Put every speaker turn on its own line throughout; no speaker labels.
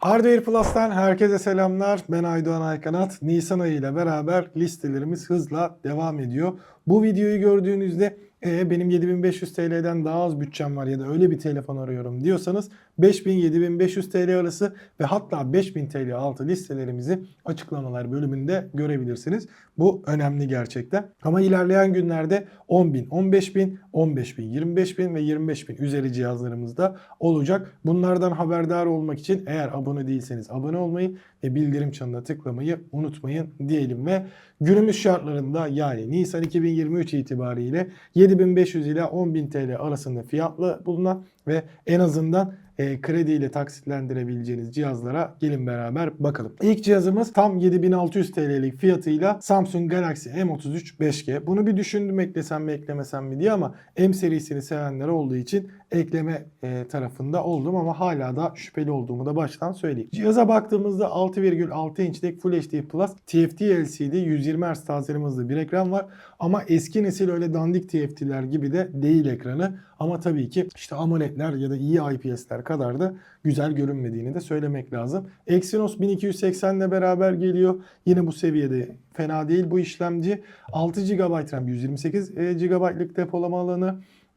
Hardware Plus'tan herkese selamlar. Ben Aydoğan Aykanat. Nisan ayı ile beraber listelerimiz hızla devam ediyor. Bu videoyu gördüğünüzde "E, benim 7500 TL'den daha az bütçem var ya da öyle bir telefon arıyorum diyorsanız 5000-7500 TL arası ve hatta 5000 TL altı listelerimizi açıklamalar bölümünde görebilirsiniz. Bu önemli gerçekten. Ama ilerleyen günlerde 10.000, 15.000, 15.000, 25.000 ve 25.000 üzeri cihazlarımız da olacak. Bunlardan haberdar olmak için eğer abone değilseniz abone olmayı ve bildirim çanına tıklamayı unutmayın diyelim ve günümüz şartlarında yani Nisan 2023 itibariyle 7500 ile 10.000 TL arasında fiyatlı bulunan ve en azından e, krediyle taksitlendirebileceğiniz cihazlara gelin beraber bakalım. İlk cihazımız tam 7600 TL'lik fiyatıyla Samsung Galaxy M33 5G. Bunu bir düşündüm eklesem mi eklemesem mi diye ama M serisini sevenler olduğu için ekleme e, tarafında oldum ama hala da şüpheli olduğumu da baştan söyleyeyim. Cihaza baktığımızda 6,6 inçlik Full HD Plus TFT LCD 120 Hz tazeleme bir ekran var ama eski nesil öyle dandik TFT'ler gibi de değil ekranı. Ama tabii ki işte AMOLED'ler ya da iyi IPS'ler kadar da güzel görünmediğini de söylemek lazım. Exynos 1280 ile beraber geliyor. Yine bu seviyede fena değil bu işlemci. 6 GB RAM 128 GB'lık depolama alanı.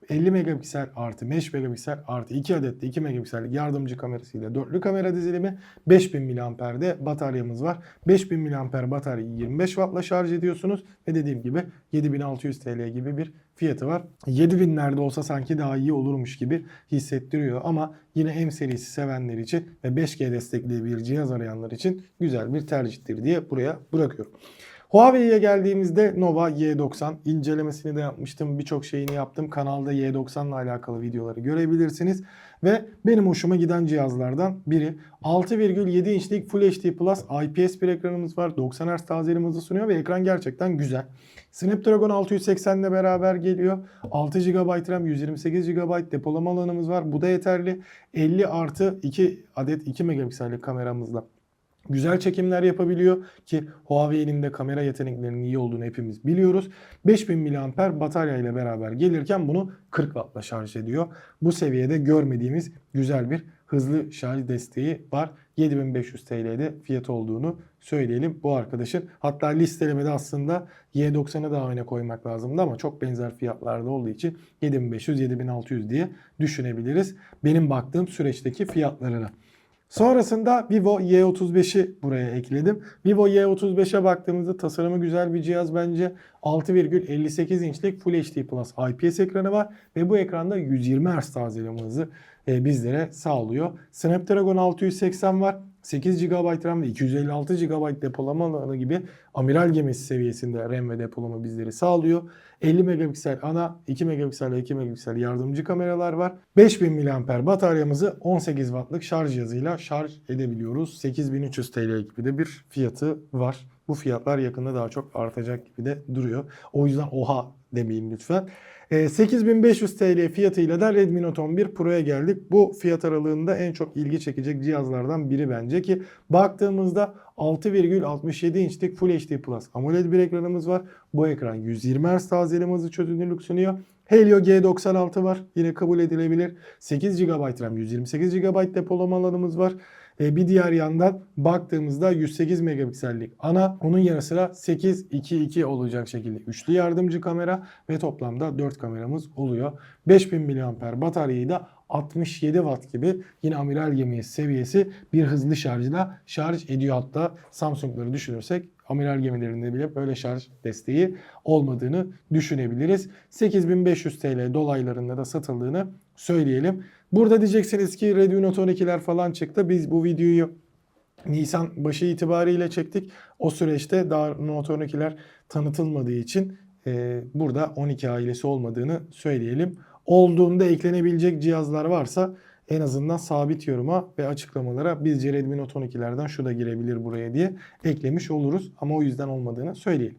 50 megapiksel artı 5 megapiksel artı 2 adet de 2 megapiksellik yardımcı kamerasıyla dörtlü kamera dizilimi 5000 mAh'de bataryamız var. 5000 mAh bataryayı 25 Watt'la şarj ediyorsunuz ve dediğim gibi 7600 TL gibi bir fiyatı var. 7000'lerde olsa sanki daha iyi olurmuş gibi hissettiriyor ama yine M serisi sevenler için ve 5G destekli bir cihaz arayanlar için güzel bir tercihtir diye buraya bırakıyorum. Huawei'ye geldiğimizde Nova Y90 incelemesini de yapmıştım. Birçok şeyini yaptım. Kanalda Y90 ile alakalı videoları görebilirsiniz. Ve benim hoşuma giden cihazlardan biri. 6,7 inçlik Full HD Plus IPS bir ekranımız var. 90 Hz tazeleme hızı sunuyor ve ekran gerçekten güzel. Snapdragon 680 ile beraber geliyor. 6 GB RAM, 128 GB depolama alanımız var. Bu da yeterli. 50 artı 2 adet 2 megapiksellik kameramızla güzel çekimler yapabiliyor ki Huawei'nin de kamera yeteneklerinin iyi olduğunu hepimiz biliyoruz. 5000 mAh batarya ile beraber gelirken bunu 40 Watt'la şarj ediyor. Bu seviyede görmediğimiz güzel bir hızlı şarj desteği var. 7500 TL'de fiyat olduğunu söyleyelim bu arkadaşın. Hatta listelemede aslında Y90'ı daha öne koymak lazımdı ama çok benzer fiyatlarda olduğu için 7500-7600 diye düşünebiliriz. Benim baktığım süreçteki fiyatlarına. Sonrasında Vivo Y35'i buraya ekledim. Vivo Y35'e baktığımızda tasarımı güzel bir cihaz bence. 6,58 inçlik Full HD Plus IPS ekranı var ve bu ekranda 120 Hz tazeleme hızı e, bizlere sağlıyor. Snapdragon 680 var. 8 GB RAM ve 256 GB depolama alanı gibi amiral gemisi seviyesinde RAM ve depolama bizleri sağlıyor. 50 megapiksel ana, 2 megapiksel ve 2 megapiksel yardımcı kameralar var. 5000 mAh bataryamızı 18 Watt'lık şarj cihazıyla şarj edebiliyoruz. 8300 TL gibi de bir fiyatı var. Bu fiyatlar yakında daha çok artacak gibi de duruyor. O yüzden oha demeyin lütfen. 8500 TL fiyatıyla da Redmi Note 11 Pro'ya geldik. Bu fiyat aralığında en çok ilgi çekecek cihazlardan biri bence ki baktığımızda 6,67 inçlik Full HD Plus AMOLED bir ekranımız var. Bu ekran 120 Hz tazeleme hızı çözünürlük sunuyor. Helio G96 var. Yine kabul edilebilir. 8 GB RAM, 128 GB depolama alanımız var. E, bir diğer yandan baktığımızda 108 megapiksellik ana onun yanı sıra 8-2-2 olacak şekilde üçlü yardımcı kamera ve toplamda 4 kameramız oluyor. 5000 mAh bataryayı da 67 watt gibi yine amiral gemi seviyesi bir hızlı şarjla şarj ediyor. Hatta Samsung'ları düşünürsek amiral gemilerinde bile böyle şarj desteği olmadığını düşünebiliriz. 8500 TL dolaylarında da satıldığını söyleyelim. Burada diyeceksiniz ki Note 12'ler falan çıktı. Biz bu videoyu Nisan başı itibariyle çektik. O süreçte daha Note 12'ler tanıtılmadığı için e, burada 12 ailesi olmadığını söyleyelim. Olduğunda eklenebilecek cihazlar varsa en azından sabit yoruma ve açıklamalara bizce Redmi Note 12'lerden şu da girebilir buraya diye eklemiş oluruz. Ama o yüzden olmadığını söyleyelim.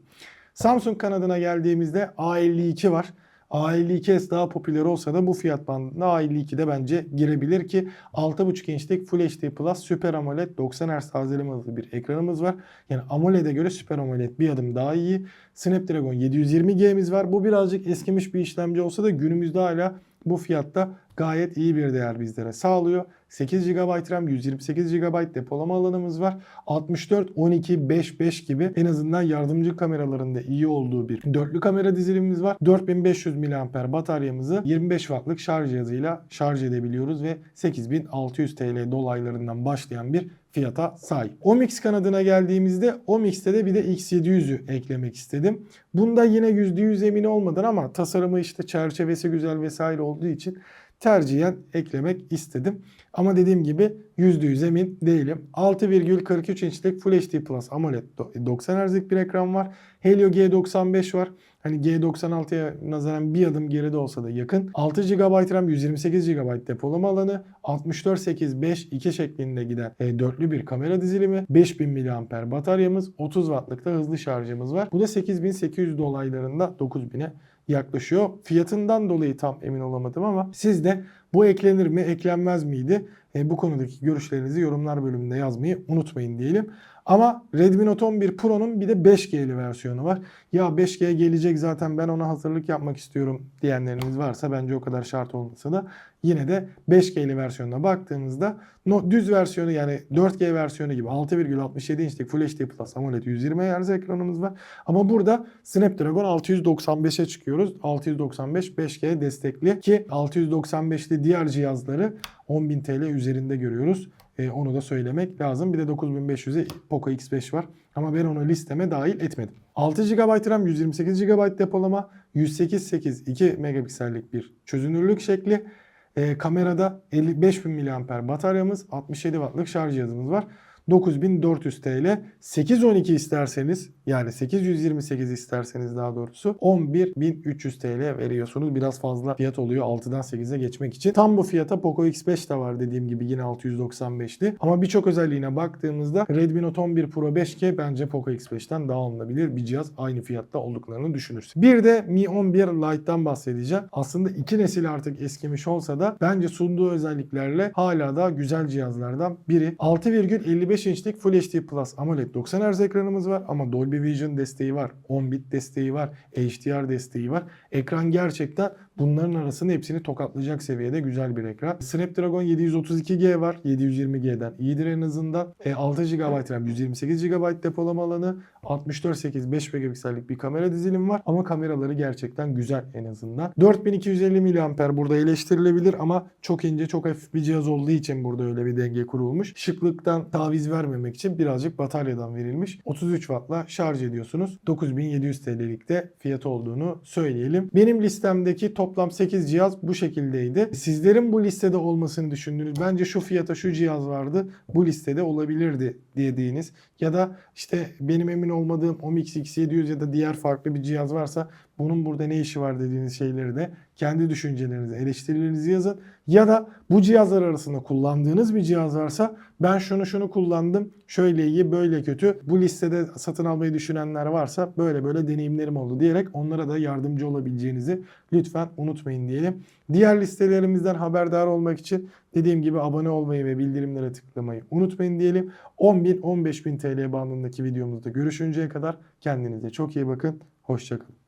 Samsung kanadına geldiğimizde A52 var. A52s daha popüler olsa da bu fiyat bandında A52'de bence girebilir ki 6.5 inçlik Full HD Plus Super AMOLED 90 Hz tazeleme hızlı bir ekranımız var. Yani AMOLED'e göre Super AMOLED bir adım daha iyi. Snapdragon 720G'miz var. Bu birazcık eskimiş bir işlemci olsa da günümüzde hala bu fiyatta gayet iyi bir değer bizlere sağlıyor. 8 GB RAM, 128 GB depolama alanımız var. 64, 12, 5, 5 gibi en azından yardımcı kameralarında iyi olduğu bir dörtlü kamera dizilimimiz var. 4500 mAh bataryamızı 25 wattlık şarj cihazıyla şarj edebiliyoruz ve 8600 TL dolaylarından başlayan bir fiyata sahip. Omix kanadına geldiğimizde Omix'te de bir de X700'ü eklemek istedim. Bunda yine %100 emin olmadan ama tasarımı işte çerçevesi güzel vesaire olduğu için tercihen eklemek istedim. Ama dediğim gibi %100 emin değilim. 6,43 inçlik Full HD Plus AMOLED 90 Hz'lik bir ekran var. Helio G95 var. Hani G96'ya nazaran bir adım geride olsa da yakın. 6 GB RAM, 128 GB depolama alanı, 64 8 5 2 şeklinde giden e, dörtlü bir kamera dizilimi, 5000 mAh bataryamız, 30 Watt'lık da hızlı şarjımız var. Bu da 8800 dolaylarında 9000'e yaklaşıyor. Fiyatından dolayı tam emin olamadım ama siz de bu eklenir mi, eklenmez miydi? E, bu konudaki görüşlerinizi yorumlar bölümünde yazmayı unutmayın diyelim. Ama Redmi Note 11 Pro'nun bir de 5G'li versiyonu var. Ya 5G gelecek zaten ben ona hazırlık yapmak istiyorum diyenleriniz varsa bence o kadar şart olmasa da yine de 5G'li versiyonuna baktığımızda no, düz versiyonu yani 4G versiyonu gibi 6,67 inçlik Full HD Plus AMOLED 120 Hz ekranımız var. Ama burada Snapdragon 695'e çıkıyoruz. 695 5G destekli ki 695'li diğer cihazları 10.000 TL üzerinde görüyoruz. E, onu da söylemek lazım. Bir de 9500'e Poco X5 var. Ama ben onu listeme dahil etmedim. 6 GB RAM, 128 GB depolama, 108-8 2 megapiksellik bir çözünürlük şekli. E, kamerada 55.000 mAh bataryamız, 67 Watt'lık şarj cihazımız var. 9400 TL. 812 isterseniz yani 828 isterseniz daha doğrusu 11300 TL veriyorsunuz. Biraz fazla fiyat oluyor 6'dan 8'e geçmek için. Tam bu fiyata Poco X5 de var dediğim gibi yine 695'ti. Ama birçok özelliğine baktığımızda Redmi Note 11 Pro 5G bence Poco X5'ten daha alınabilir bir cihaz. Aynı fiyatta olduklarını düşünürsün. Bir de Mi 11 Lite'dan bahsedeceğim. Aslında iki nesil artık eskimiş olsa da bence sunduğu özelliklerle hala da güzel cihazlardan biri. 6,55 5 inçlik Full HD Plus AMOLED 90 Hz ekranımız var ama Dolby Vision desteği var. 10 bit desteği var. HDR desteği var. Ekran gerçekten bunların arasını hepsini tokatlayacak seviyede güzel bir ekran. Snapdragon 732G var. 720G'den iyidir en azından. E, 6 GB RAM, 128 GB depolama alanı, 64-8 5 megapiksellik bir kamera dizilimi var. Ama kameraları gerçekten güzel en azından. 4250 mAh burada eleştirilebilir ama çok ince çok hafif bir cihaz olduğu için burada öyle bir denge kurulmuş. Şıklıktan taviz vermemek için birazcık bataryadan verilmiş. 33 Watt'la şarj ediyorsunuz. 9700 TL'lik de fiyatı olduğunu söyleyelim. Benim listemdeki toplam 8 cihaz bu şekildeydi. Sizlerin bu listede olmasını düşündüğünüz bence şu fiyata şu cihaz vardı bu listede olabilirdi dediğiniz ya da işte benim emin olmadığım Omix X700 ya da diğer farklı bir cihaz varsa bunun burada ne işi var dediğiniz şeyleri de kendi düşüncelerinizi, eleştirilerinizi yazın. Ya da bu cihazlar arasında kullandığınız bir cihaz varsa ben şunu şunu kullandım, şöyle iyi, böyle kötü. Bu listede satın almayı düşünenler varsa böyle böyle deneyimlerim oldu diyerek onlara da yardımcı olabileceğinizi lütfen unutmayın diyelim. Diğer listelerimizden haberdar olmak için dediğim gibi abone olmayı ve bildirimlere tıklamayı unutmayın diyelim. 10.000-15.000 TL bandındaki videomuzda görüşünceye kadar kendinize çok iyi bakın. Hoşçakalın.